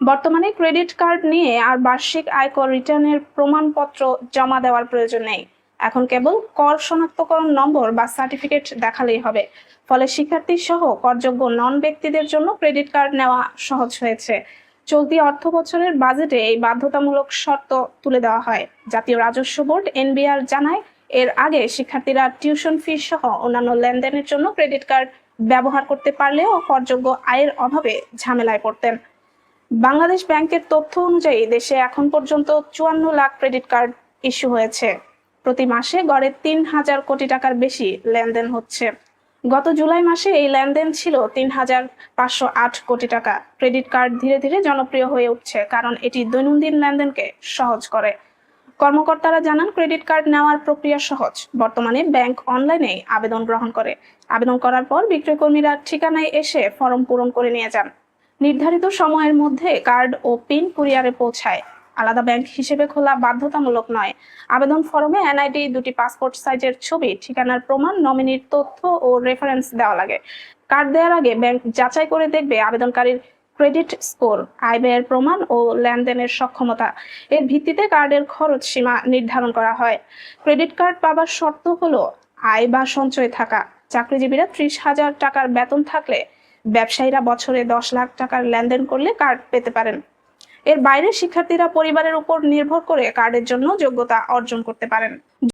বর্তমানে credit card নিয়ে আর বার্ষিক আয়কর রিটার্নের প্রমাণপত্র জমা দেওয়ার প্রয়োজন নেই। এখন কেবল কর শনাক্তকরণ নম্বর বা সার্টিফিকেট দেখালেই হবে। ফলে শিক্ষার্থী সহ করযোগ্য নন ব্যক্তিদের জন্য ক্রেডিট কার্ড নেওয়া সহজ হয়েছে। চলতি অর্থ বছরের বাজেটে এই বাধ্যতামূলক শর্ত তুলে দেওয়া হয়। জাতীয় রাজস্ব বোর্ড এনবিআর জানায়, এর আগে শিক্ষার্থীরা টিউশন ফি সহ অন্যান্য লেনদেনের জন্য ক্রেডিট কার্ড ব্যবহার করতে পারলেও করযোগ্য আয়ের অভাবে ঝামেলায় পড়তেন। বাংলাদেশ ব্যাংকের তথ্য অনুযায়ী দেশে এখন পর্যন্ত চুয়ান্ন লাখ ক্রেডিট কার্ড ইস্যু হয়েছে। প্রতি মাসে গড়ে তিন হাজার কোটি টাকার বেশি লেনদেন হচ্ছে। গত জুলাই মাসে এই লেনদেন ছিল তিন হাজার পাঁচশো আট কোটি টাকা। ক্রেডিট কার্ড ধীরে ধীরে জনপ্রিয় হয়ে উঠছে, কারণ এটি দৈনন্দিন লেনদেনকে সহজ করে। কর্মকর্তারা জানান, ক্রেডিট কার্ড নেওয়ার প্রক্রিয়া সহজ। বর্তমানে ব্যাংক অনলাইনে আবেদন গ্রহণ করে। আবেদন করার পর বিক্রয়কর্মীরা ঠিকানায় এসে ফর্ম পূরণ করে নিয়ে যান। নির্ধারিত সময়ের মধ্যে কার্ড ও পিন কুরিয়ারে পৌঁছায়। আলাদা ব্যাংক হিসেবে খোলা বাধ্যতামূলক নয়। আবেদন ফর্মে এনআইডি, দুটি পাসপোর্ট সাইজের ছবি, ঠিকানার প্রমাণ, নমিনির তথ্য ও রেফারেন্স দেওয়া লাগে। কার্ড দেওয়ার আগে ব্যাংক যাচাই করে দেখবে আবেদনকারীর ক্রেডিট স্কোর, আয় ব্যয়ের প্রমাণ ও লেনদেনের সক্ষমতা। এর ভিত্তিতে কার্ডের খরচ সীমা নির্ধারণ করা হয়। ক্রেডিট কার্ড পাবার শর্ত হলো আয় বা সঞ্চয় থাকা। চাকরিজীবীরা ত্রিশ হাজার টাকার বেতন থাকলে ব্যবসায়ীরা বছরে দশ লাখ টাকার লেনদেন করলে কার্ড পেতে পারেন। এর বাইরে শিক্ষার্থীরা পরিবারের উপর নির্ভর করে কার্ডের জন্য যোগ্যতা অর্জন করতে পারেন।